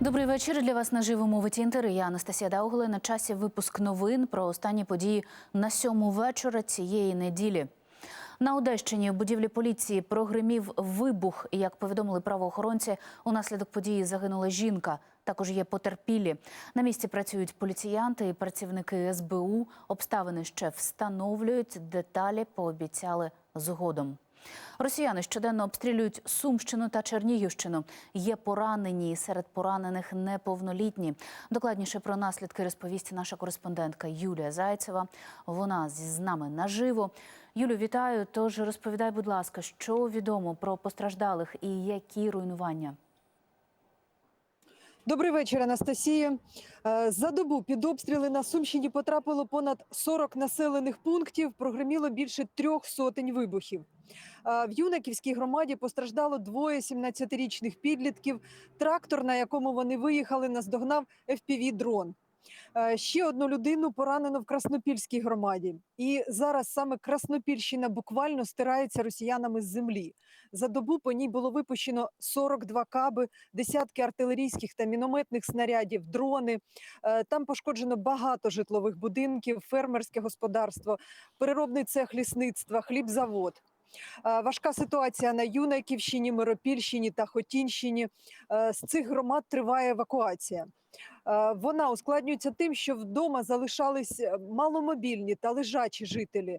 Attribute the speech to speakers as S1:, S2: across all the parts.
S1: Добрий вечір для вас на живому в Інтери. Я Анастасія Даугли. На часі випуск новин про останні події на сьому вечора цієї неділі. На Одещині у будівлі поліції прогримів вибух. Як повідомили правоохоронці, унаслідок події загинула жінка. Також є потерпілі. На місці працюють поліціянти і працівники СБУ. Обставини ще встановлюють. Деталі пообіцяли згодом. Росіяни щоденно обстрілюють Сумщину та Чернігівщину. Є поранені серед поранених неповнолітні. Докладніше про наслідки розповість наша кореспондентка Юлія Зайцева. Вона з нами наживо. Юлю, вітаю. Тож розповідай, будь ласка, що відомо про постраждалих і які руйнування.
S2: Добрий вечір, Анастасія. Е, За добу під обстріли на Сумщині потрапило понад 40 населених пунктів. Прогреміло більше трьох сотень вибухів. Е, В Юнаківській громаді постраждало двоє 17-річних підлітків. Трактор, на якому вони виїхали, наздогнав FPV-дрон. Е, Ще одну людину поранено в Краснопільській громаді. І зараз саме Краснопільщина буквально стирається росіянами з землі. За добу по ній було випущено 42 каби, десятки артилерійських та мінометних снарядів, дрони. Е, Там пошкоджено багато житлових будинків, фермерське господарство, переробний цех лісництва, хлібзавод. Е, Важка ситуація на Юнаківщині, Миропільщині та Хотінщині. Е, З цих громад триває евакуація. Е, Вона ускладнюється тим, що вдома залишались маломобільні та лежачі жителі.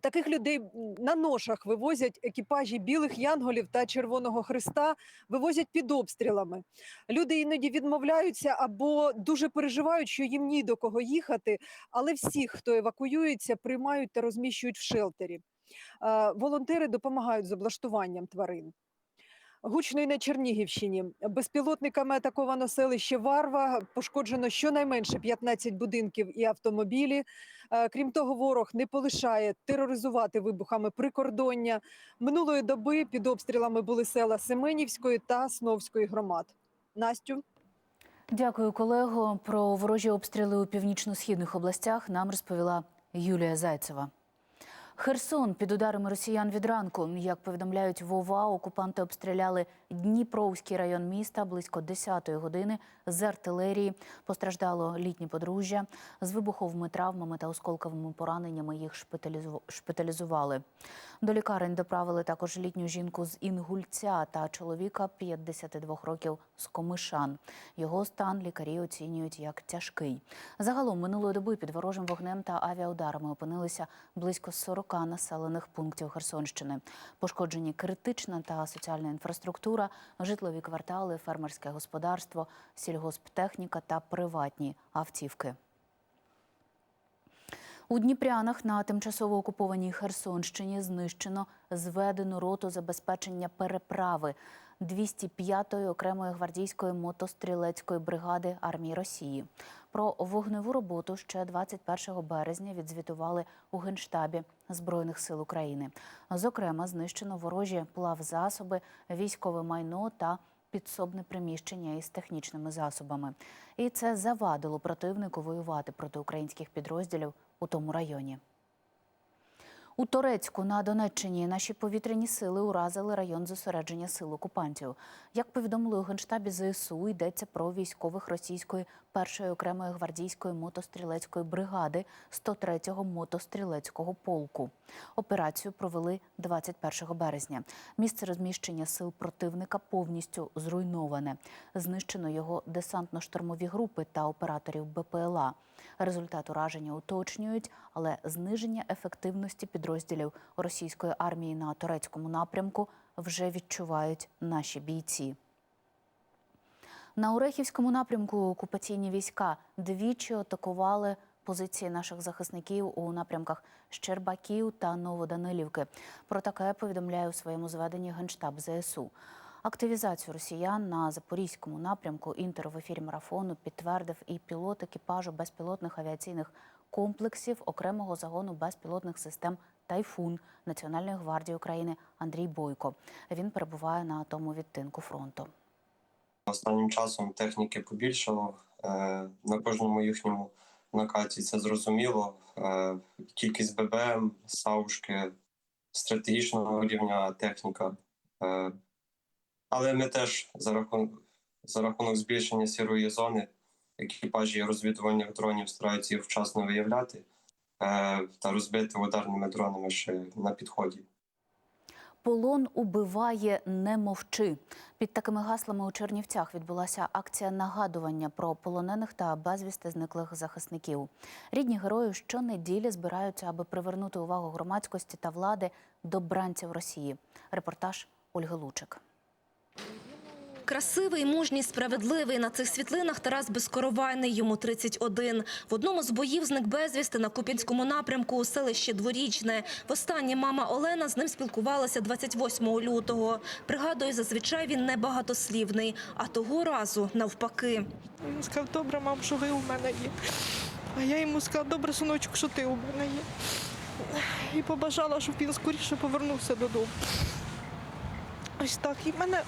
S2: Таких людей на ношах вивозять екіпажі білих янголів та Червоного Христа, вивозять під обстрілами. Люди іноді відмовляються або дуже переживають, що їм ні до кого їхати. Але всіх, хто евакуюється, приймають та розміщують в шелтері. Е, Волонтери допомагають з облаштуванням тварин. Гучно й на Чернігівщині. Безпілотниками атаковано селище Варва. Пошкоджено щонайменше 15 будинків і автомобілі. Е, Крім того, ворог не полишає тероризувати вибухами прикордоння. Минулої доби під обстрілами були села Семенівської та Сновської громад. Настю.
S1: Дякую, колего. Про ворожі обстріли у північно-східних областях нам розповіла Юлія Зайцева. Херсон під ударами росіян від ранку. Як повідомляють Вова, окупанти обстріляли Дніпровський район міста близько 10-ї години з артилерії. Постраждало літнє подружжя. З вибуховими травмами та осколковими пораненнями їх шпиталізу- шпиталізували. До лікарень доправили також літню жінку з Інгульця та чоловіка 52 років з Комишан. Його стан лікарі оцінюють як тяжкий. Загалом минулої доби під ворожим вогнем та авіаударами опинилися близько 40 населених пунктів Херсонщини. Пошкоджені критична та соціальна інфраструктура, житлові квартали, фермерське господарство, сільгосптехніка та приватні автівки. У Дніпрянах на тимчасово окупованій Херсонщині знищено зведену роту забезпечення переправи 205-ї окремої гвардійської мотострілецької бригади армії Росії. Про вогневу роботу ще 21 березня відзвітували у генштабі збройних сил України. Зокрема, знищено ворожі плавзасоби, військове майно та підсобне приміщення із технічними засобами. І це завадило противнику воювати проти українських підрозділів у тому районі. У Торецьку на Донеччині наші повітряні сили уразили район зосередження сил окупантів. Як повідомили у генштабі ЗСУ, йдеться про військових російської першої окремої гвардійської мотострілецької бригади 103-го мотострілецького полку. Операцію провели 21 березня. Місце розміщення сил противника повністю зруйноване. Знищено його десантно-штурмові групи та операторів БПЛА. Результат ураження уточнюють, але зниження ефективності підрозділів російської армії на турецькому напрямку вже відчувають наші бійці. На Орехівському напрямку окупаційні війська двічі атакували позиції наших захисників у напрямках Щербаків та Новоданилівки. Про таке повідомляє у своєму зведенні Генштаб ЗСУ. Активізацію росіян на запорізькому напрямку інтер в ефірі марафону підтвердив і пілот екіпажу безпілотних авіаційних комплексів окремого загону безпілотних систем Тайфун Національної гвардії України Андрій Бойко. Він перебуває на тому відтинку фронту.
S3: Останнім часом техніки побільшало е, на кожному їхньому накаті. Це зрозуміло. Е, Кількість ББМ, саушки, стратегічного рівня техніка. Е, Але ми теж за рахунок За рахунок збільшення сірої зони екіпажі розвідувальних дронів стараються їх вчасно виявляти та розбити ударними дронами ще на підході.
S1: Полон убиває, не мовчи. Під такими гаслами у Чернівцях відбулася акція нагадування про полонених та безвісти зниклих захисників. Рідні героїв щонеділі збираються, аби привернути увагу громадськості та влади до бранців Росії. Репортаж Ольги Лучик.
S4: Красивий, мужній, справедливий. На цих світлинах Тарас Безкоровайний, йому 31. В одному з боїв зник безвісти на Куп'янському напрямку у селищі Дворічне. Востаннє мама Олена з ним спілкувалася 28 лютого. Пригадує, зазвичай він небагатослівний, а того разу навпаки.
S5: Він сказав, добре, мам, що ви у мене є. А я йому сказала, добре, синочок, що ти у мене є. І побажала, щоб він скоріше повернувся додому. Ось так. І мене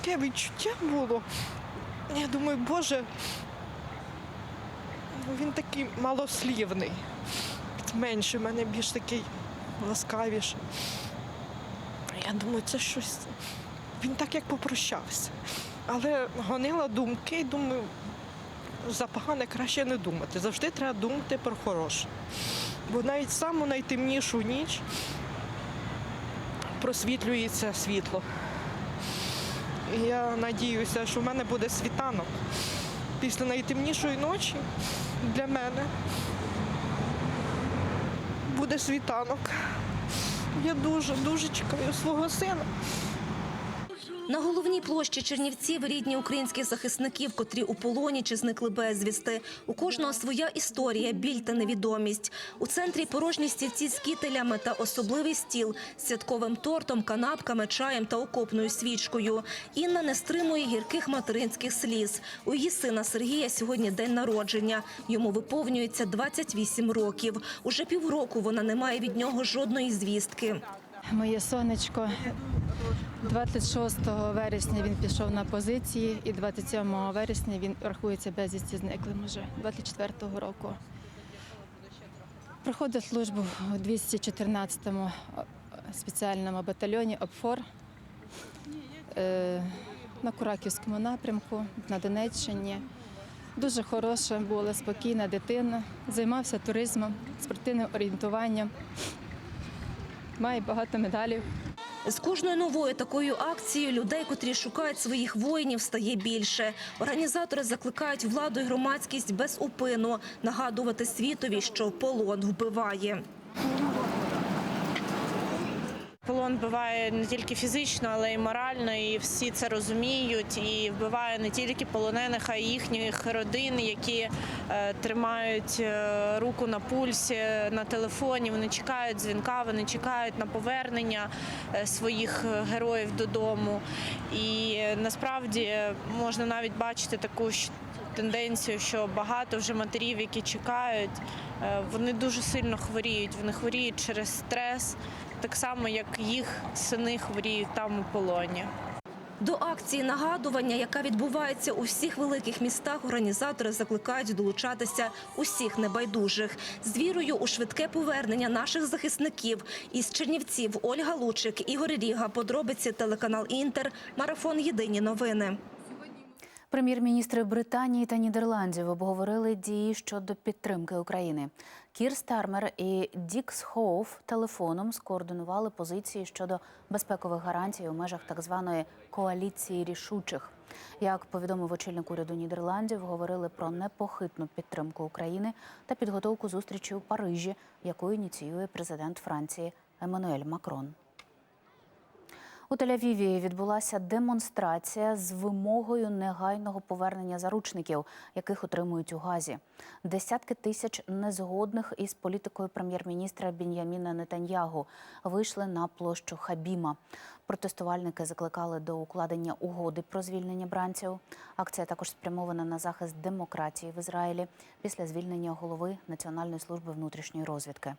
S5: таке відчуття було. Я думаю, Боже, ну, він такий малослівний. Менше в мене більш такий ласкавіший. Я думаю, це щось. Він так як попрощався. Але гонила думки і думаю, за погане краще не думати. Завжди треба думати про хороше. Бо навіть саму найтемнішу ніч просвітлюється світло. Я надіюся, що в мене буде світанок. Після найтемнішої ночі для мене буде світанок. Я дуже, дуже чекаю свого сина.
S4: На головній площі Чернівців рідні українських захисників, котрі у полоні чи зникли безвісти. У кожного своя історія, біль та невідомість. У центрі порожні стільці з кітелями та особливий стіл святковим тортом, канапками, чаєм та окопною свічкою. Інна не стримує гірких материнських сліз. У її сина Сергія сьогодні день народження. Йому виповнюється 28 років. Уже півроку вона не має від нього жодної звістки.
S6: Моє сонечко. 26 вересня він пішов на позиції, і 27 вересня він рахується безвісті зниклим уже 24-го року. Проходив службу у 214-му спеціальному батальйоні ОПФОР е, на Кураківському напрямку на Донеччині. Дуже хороша була, спокійна дитина, займався туризмом, спортивним орієнтуванням. Має багато медалів.
S4: З кожною новою такою акцією людей, котрі шукають своїх воїнів, стає більше. Організатори закликають владу і громадськість без упину нагадувати світові, що полон вбиває.
S7: Полон вбиває не тільки фізично, але й морально, і всі це розуміють. І вбиває не тільки полонених, а й їхніх родин, які е, тримають е, руку на пульсі, на телефоні. Вони чекають дзвінка, вони чекають на повернення е, своїх героїв додому. І насправді можна навіть бачити таку щ- тенденцію, що багато вже матерів, які чекають, вони дуже сильно хворіють. Вони хворіють через стрес так само, як їх сини хворіють там у полоні.
S4: До акції нагадування, яка відбувається у всіх великих містах, організатори закликають долучатися усіх небайдужих з вірою у швидке повернення наших захисників із Чернівців Ольга Лучик, Ігор Ріга. Подробиці телеканал Інтер. Марафон Єдині новини.
S1: Прем'єр-міністри Британії та Нідерландів обговорили дії щодо підтримки України. Кір Стармер і Дікс Хоуф телефоном скоординували позиції щодо безпекових гарантій у межах так званої коаліції рішучих. Як повідомив очільник уряду Нідерландів, говорили про непохитну підтримку України та підготовку зустрічі у Парижі, яку ініціює президент Франції Еммануель Макрон. У Тель-Авіві відбулася демонстрація з вимогою негайного повернення заручників, яких отримують у Газі. Десятки тисяч незгодних із політикою прем'єр-міністра Бін'яміна Нетаньягу вийшли на площу Хабіма. Протестувальники закликали до укладення угоди про звільнення бранців. Акція також спрямована на захист демократії в Ізраїлі після звільнення голови Національної служби внутрішньої розвідки.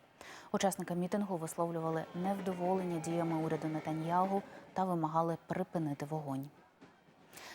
S1: Учасники мітингу висловлювали невдоволення діями уряду Нетаньягу та вимагали припинити вогонь.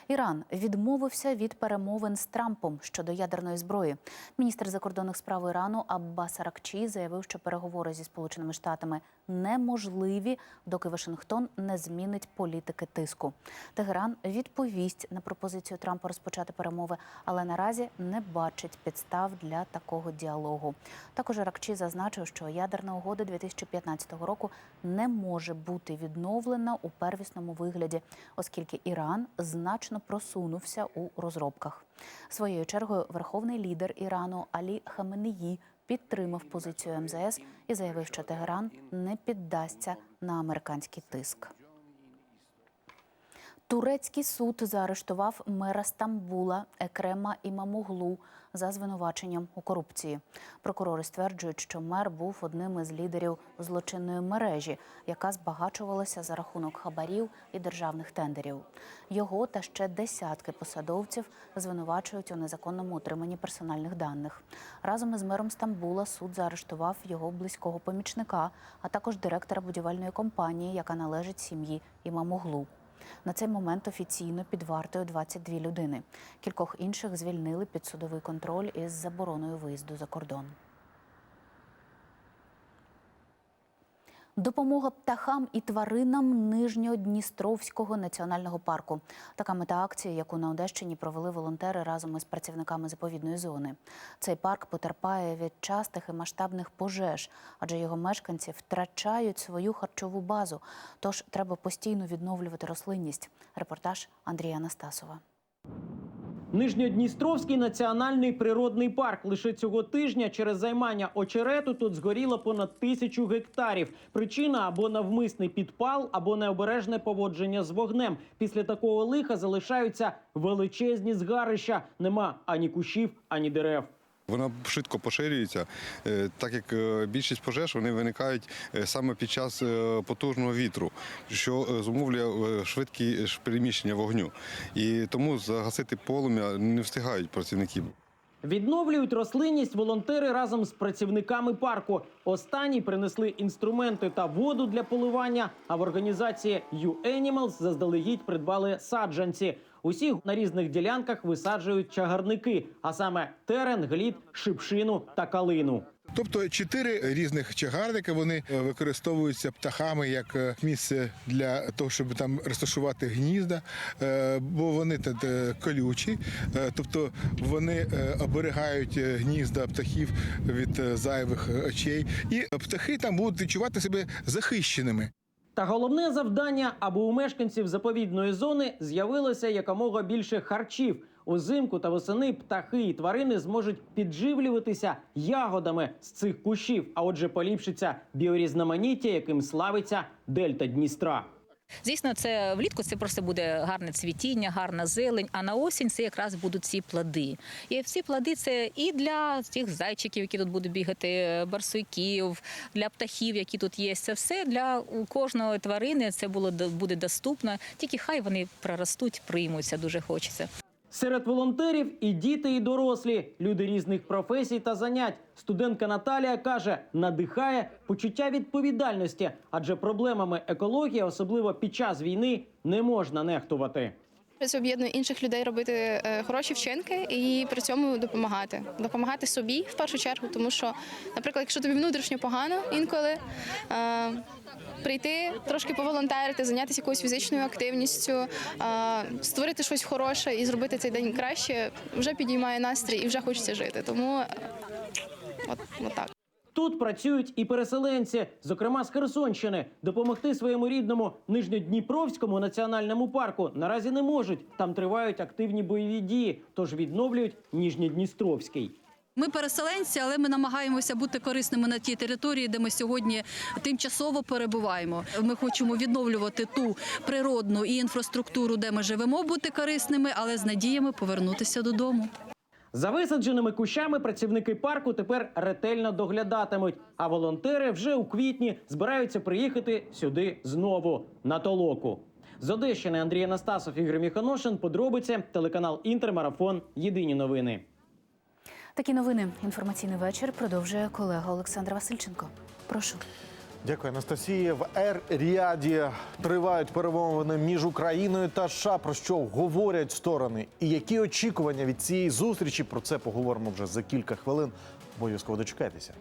S1: Іран відмовився від перемовин з Трампом щодо ядерної зброї. Міністр закордонних справ Ірану Аббас Аракчі заявив, що переговори зі Сполученими Штатами неможливі, доки Вашингтон не змінить політики тиску. Тегеран відповість на пропозицію Трампа розпочати перемови, але наразі не бачить підстав для такого діалогу. Також Аракчі зазначив, що ядерна угода 2015 року не може бути відновлена у первісному вигляді, оскільки Іран значно просунувся у розробках. Своєю чергою верховний лідер Ірану Алі Хаменеї підтримав позицію МЗС і заявив, що Тегеран не піддасться на американський тиск. Турецький суд заарештував мера Стамбула Екрема Імамуглу за звинуваченням у корупції. Прокурори стверджують, що мер був одним із лідерів злочинної мережі, яка збагачувалася за рахунок хабарів і державних тендерів. Його та ще десятки посадовців звинувачують у незаконному утриманні персональних даних. Разом із мером Стамбула суд заарештував його близького помічника, а також директора будівельної компанії, яка належить сім'ї Імамуглу. На цей момент офіційно під вартою 22 людини. Кількох інших звільнили під судовий контроль із забороною виїзду за кордон. Допомога птахам і тваринам Нижньодністровського національного парку. Така мета акції, яку на Одещині провели волонтери разом із працівниками заповідної зони. Цей парк потерпає від частих і масштабних пожеж, адже його мешканці втрачають свою харчову базу. Тож треба постійно відновлювати рослинність. Репортаж Андрія Анастасова.
S8: Нижньодністровський національний природний парк. Лише цього тижня через займання очерету тут згоріло понад тисячу гектарів. Причина або навмисний підпал, або необережне поводження з вогнем. Після такого лиха залишаються величезні згарища. Нема ані кущів, ані дерев.
S9: Вона швидко поширюється, е, так як е, більшість пожеж вони виникають е, саме під час потужного вітру, що зумовлює швидкі переміщення вогню. І тому загасити полум'я не встигають працівники.
S8: Відновлюють рослинність волонтери разом з працівниками парку. Останні принесли інструменти та воду для поливання. А в організації U-Animals заздалегідь придбали саджанці. Усіх на різних ділянках висаджують чагарники, а саме терен, глід, шипшину та калину.
S10: Тобто чотири різних чагарника вони е, використовуються птахами як е, місце для того, щоб там розташувати гнізда, е, бо вони тут колючі, тобто вони оберігають гнізда птахів від зайвих очей, і птахи там будуть відчувати себе захищеними.
S8: Та головне завдання, аби у мешканців заповідної зони з'явилося якомога більше харчів. Узимку та восени птахи і тварини зможуть підживлюватися ягодами з цих кущів. А отже, поліпшиться біорізноманіття, яким славиться дельта Дністра.
S11: Звісно, це влітку це просто буде гарне цвітіння, гарна зелень. А на осінь це якраз будуть ці плоди. І всі плоди це і для тих зайчиків, які тут будуть бігати, барсуйків, для птахів, які тут є. Це все для кожної тварини. Це було буде доступно. Тільки хай вони проростуть, приймуться. Дуже хочеться.
S8: Серед волонтерів і діти, і дорослі, люди різних професій та занять. Студентка Наталія каже, надихає почуття відповідальності, адже проблемами екології, особливо під час війни, не можна нехтувати.
S12: Це об'єднує інших людей робити е, хороші вчинки і при цьому допомагати. Допомагати собі в першу чергу, тому що, наприклад, якщо тобі внутрішньо погано інколи. Е, Прийти трошки поволонтерити, зайнятися якоюсь фізичною активністю, е, створити щось хороше і зробити цей день краще, вже підіймає настрій і вже хочеться жити. Тому от, от так.
S8: Тут працюють і переселенці, зокрема з Херсонщини. Допомогти своєму рідному Нижньодніпровському національному парку наразі не можуть. Там тривають активні бойові дії, тож відновлюють Ніжньодністровський.
S13: Ми переселенці, але ми намагаємося бути корисними на тій території, де ми сьогодні тимчасово перебуваємо. Ми хочемо відновлювати ту природну і інфраструктуру, де ми живемо, бути корисними, але з надіями повернутися додому.
S8: За висадженими кущами працівники парку тепер ретельно доглядатимуть. А волонтери вже у квітні збираються приїхати сюди знову на толоку. З Одещини Андрій Анастасов, Ігор Міхоношин. Подробиці телеканал Інтермарафон. Єдині новини.
S1: Такі новини. Інформаційний вечір продовжує колега Олександр Васильченко. Прошу.
S14: Дякую, Анастасія. В Ер-Ріаді тривають перемовини між Україною та США. Про що говорять сторони, і які очікування від цієї зустрічі? Про це поговоримо вже за кілька хвилин. Обов'язково дочекайтеся.